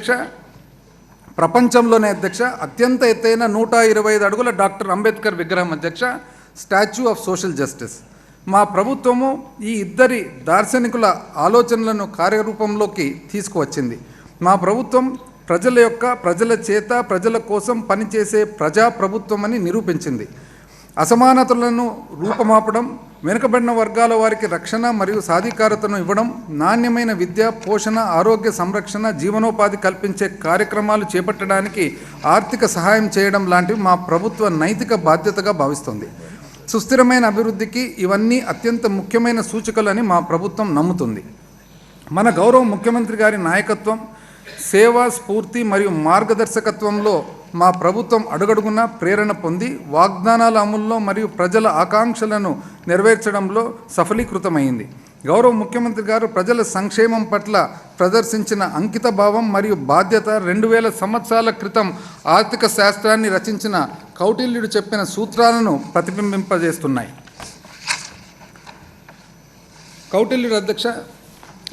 అధ్యక్ష ప్రపంచంలోనే అధ్యక్ష అత్యంత ఎత్తైన నూట ఇరవై ఐదు అడుగుల డాక్టర్ అంబేద్కర్ విగ్రహం అధ్యక్ష స్టాచ్యూ ఆఫ్ సోషల్ జస్టిస్. మా ప్రభుత్వము ఈ ఇద్దరి దార్శనికుల ఆలోచనలను కార్యరూపంలోకి తీసుకువచ్చింది. మా ప్రభుత్వం ప్రజల యొక్క ప్రజల చేత ప్రజల కోసం పనిచేసే ప్రజా ప్రభుత్వం అని నిరూపించింది. అసమానతలను రూపమాపడం వెనుకబడిన వర్గాల వారికి రక్షణ మరియు సాధికారతను ఇవ్వడం నాణ్యమైన విద్య పోషణ ఆరోగ్య సంరక్షణ జీవనోపాధి కల్పించే కార్యక్రమాలు చేపట్టడానికి ఆర్థిక సహాయం చేయడం లాంటివి మా ప్రభుత్వ నైతిక బాధ్యతగా భావిస్తుంది. సుస్థిరమైన అభివృద్ధికి ఇవన్నీ అత్యంత ముఖ్యమైన సూచికలని మా ప్రభుత్వం నమ్ముతుంది. మన గౌరవ ముఖ్యమంత్రి గారి నాయకత్వం సేవా స్ఫూర్తి మరియు మార్గదర్శకత్వంలో మా ప్రభుత్వం అడుగడుగునా ప్రేరణ పొంది వాగ్దానాల అమల్లో మరియు ప్రజల ఆకాంక్షలను నెరవేర్చడంలో సఫలీకృతమైంది. గౌరవ ముఖ్యమంత్రి గారు ప్రజల సంక్షేమం పట్ల ప్రదర్శించిన అంకిత భావం మరియు బాధ్యత రెండు వేల సంవత్సరాల క్రితం ఆర్థిక శాస్త్రాన్ని రచించిన కౌటిల్యుడు చెప్పిన సూత్రాలను ప్రతిబింబింపజేస్తున్నాయి. కౌటిల్యుడు అధ్యక్ష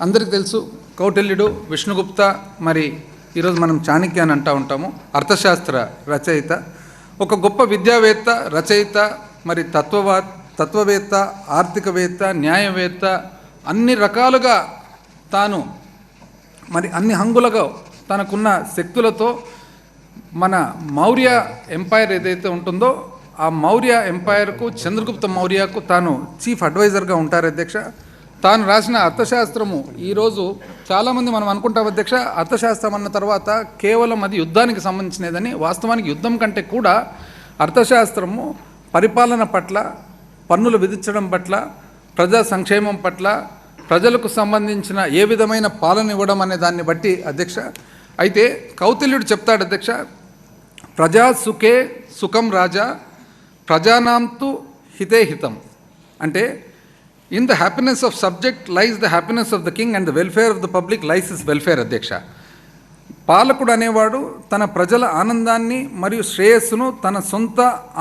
అందరికీ తెలుసు కౌటిల్యుడు విష్ణుగుప్త మరి ఈరోజు మనం చాణక్య అని అంటూ ఉంటాము అర్థశాస్త్ర రచయిత ఒక గొప్ప విద్యావేత్త రచయిత మరి తత్వవా తత్వవేత్త ఆర్థికవేత్త న్యాయవేత్త అన్ని రకాలుగా తాను మరి అన్ని హంగులుగా తనకున్న శక్తులతో మన మౌర్య ఎంపైర్ ఏదైతే ఉంటుందో ఆ మౌర్య ఎంపైర్కు చంద్రగుప్త మౌర్యకు తాను చీఫ్ అడ్వైజర్గా ఉంటారు అధ్యక్ష. తాను రాసిన అర్థశాస్త్రము ఈరోజు చాలామంది మనం అనుకుంటాం అధ్యక్ష అర్థశాస్త్రం అన్న తర్వాత కేవలం అది యుద్ధానికి సంబంధించినదని వాస్తవానికి యుద్ధం కంటే కూడా అర్థశాస్త్రము పరిపాలన పట్ల పన్నులు విధించడం పట్ల ప్రజా సంక్షేమం పట్ల ప్రజలకు సంబంధించిన ఏ విధమైన పాలన ఇవ్వడం అనే దాన్ని బట్టి అధ్యక్ష అయితే కౌతిల్యుడు చెప్తాడు అధ్యక్ష ప్రజా సుఖే సుఖం రాజా ప్రజానాంతు హితే హితం. అంటే in the happiness of subject lies the happiness of the king and the welfare of the public lies his welfare అధ్యక్ష పాలకుడు అనేవాడు తన ప్రజల ఆనందాన్ని మరియు శ్రేయస్సును తన సొంత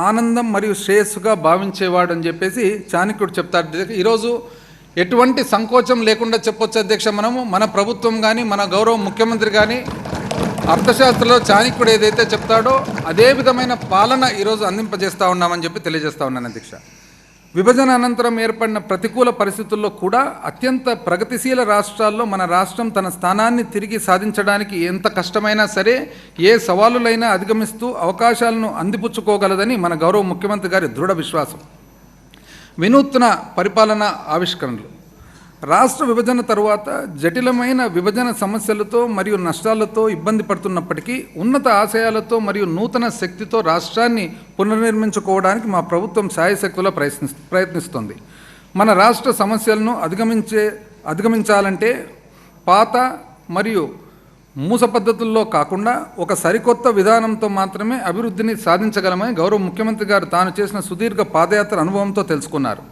ఆనందం మరియు శ్రేయస్సుగా భావించేవాడు అని చెప్పేసి చాణక్యుడు చెప్తాడు. అధ్యక్ష. ఈరోజు ఎటువంటి సంకోచం లేకుండా చెప్పొచ్చు అధ్యక్ష మనము. మన ప్రభుత్వం కానీ మన గౌరవ ముఖ్యమంత్రి కానీ అర్థశాస్త్రంలో చాణక్యుడు ఏదైతే చెప్తాడో అదే విధమైన పాలన ఈరోజు అందింపజేస్తూ ఉన్నామని చెప్పి తెలియజేస్తా ఉన్నాను అధ్యక్ష. విభజన అనంతరం ఏర్పడిన ప్రతికూల పరిస్థితుల్లో కూడా అత్యంత ప్రగతిశీల రాష్ట్రాల్లో మన రాష్ట్రం తన స్థానాన్ని తిరిగి సాధించడానికి ఎంత కష్టమైనా సరే ఏ సవాలులైనా అధిగమిస్తూ అవకాశాలను అందిపుచ్చుకోగలదని మన గౌరవ ముఖ్యమంత్రి గారి దృఢ విశ్వాసం. వినూత్న పరిపాలన ఆవిష్కరణలు. రాష్ట్ర విభజన తరువాత జటిలమైన విభజన సమస్యలతో మరియు నష్టాలతో ఇబ్బంది పడుతున్నప్పటికీ ఉన్నత ఆశయాలతో మరియు నూతన శక్తితో రాష్ట్రాన్ని పునర్నిర్మించుకోవడానికి మా ప్రభుత్వం సాయశక్తుల ప్రయత్ని ప్రయత్నిస్తుంది. మన రాష్ట్ర సమస్యలను అధిగమించే అధిగమించాలంటే పాత మరియు మూస పద్ధతుల్లో కాకుండా ఒక సరికొత్త విధానంతో మాత్రమే అభివృద్ధిని సాధించగలమని గౌరవ ముఖ్యమంత్రి గారు తాను చేసిన సుదీర్ఘ పాదయాత్ర అనుభవంతో తెలుసుకున్నారు.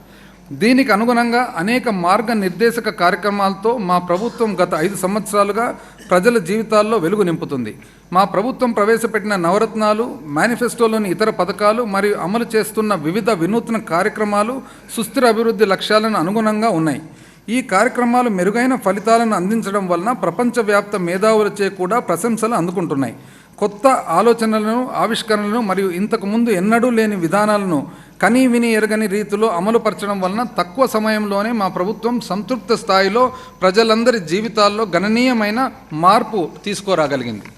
దీనికి అనుగుణంగా అనేక మార్గ నిర్దేశక కార్యక్రమాలతో మా ప్రభుత్వం గత ఐదు సంవత్సరాలుగా ప్రజల జీవితాల్లో వెలుగు నింపుతుంది. మా ప్రభుత్వం ప్రవేశపెట్టిన నవరత్నాలు మేనిఫెస్టోలోని ఇతర పథకాలు మరియు అమలు చేస్తున్న వివిధ వినూత్న కార్యక్రమాలు సుస్థిర అభివృద్ధి లక్ష్యాలను అనుగుణంగా ఉన్నాయి. ఈ కార్యక్రమాలు మెరుగైన ఫలితాలను అందించడం వలన ప్రపంచవ్యాప్త మేధావులచే కూడా ప్రశంసలు అందుకుంటున్నాయి. కొత్త ఆలోచనలను ఆవిష్కరణలను మరియు ఇంతకు ముందు ఎన్నడూ లేని విధానాలను కని విని ఎరగని రీతిలో అమలుపరచడం వలన తక్కువ సమయంలోనే మా ప్రభుత్వం సంతృప్త స్థాయిలో ప్రజలందరి జీవితాల్లో గణనీయమైన మార్పు తీసుకురాగలిగింది.